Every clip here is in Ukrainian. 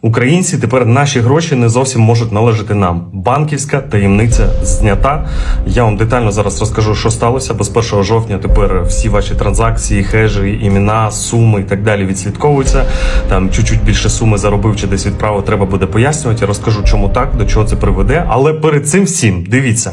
Українці тепер наші гроші не зовсім можуть належати нам. Банківська таємниця знята. Я вам детально зараз розкажу, що сталося. Бо з 1 жовтня тепер всі ваші транзакції, хежі, імена, суми і так далі відслідковуються. Там чуть-чуть більше суми заробив чи десь відправив, треба буде пояснювати. Я розкажу, чому так, до чого це приведе. Але перед цим всім дивіться.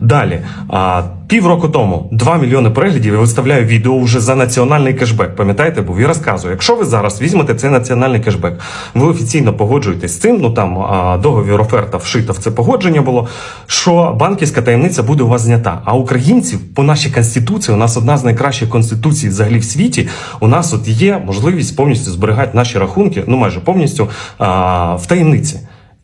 Далі, а, півроку тому 2 мільйони переглядів я виставляю відео вже за національний кешбек. Пам'ятаєте, був і розказую. Якщо ви зараз візьмете цей національний кешбек, ви офіційно погоджуєтесь з цим. Ну там а, договір оферта вшита в це погодження було. Що банківська таємниця буде у вас знята. А українців по нашій конституції, у нас одна з найкращих конституцій взагалі в світі. У нас от є можливість повністю зберігати наші рахунки, ну майже повністю а, в таємниці.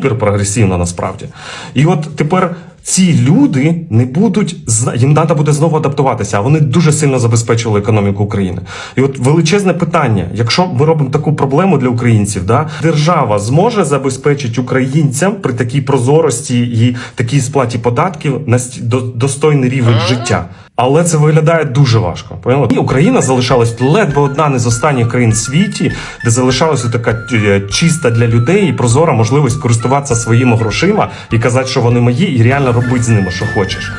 прогресивна насправді. І от тепер. Ці люди не будуть їм треба буде знову адаптуватися, а вони дуже сильно забезпечили економіку України. І от величезне питання: якщо ми робимо таку проблему для українців, да держава зможе забезпечити українцям при такій прозорості і такій сплаті податків до- достойний рівень життя. Але це виглядає дуже важко. Поняли? І Україна залишалась ледве одна не з останніх країн в світі, де залишалася така е, чиста для людей і прозора можливість користуватися своїми грошима і казати, що вони мої, і реально робити з ними, що хочеш.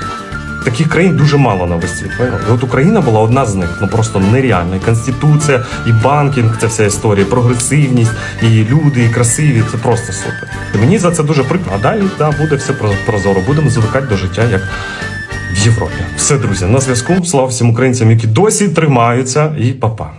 Таких країн дуже мало на весь світ. І от Україна була одна з них, ну просто нереальна. І конституція, і банкінг, це вся історія, і прогресивність, і люди, і красиві. Це просто супер. І мені за це дуже прикро. А далі да, буде все про- прозоро. Будемо звикати до життя як в Європі. Все, друзі, на зв'язку. Слава всім українцям, які досі тримаються, і па-па.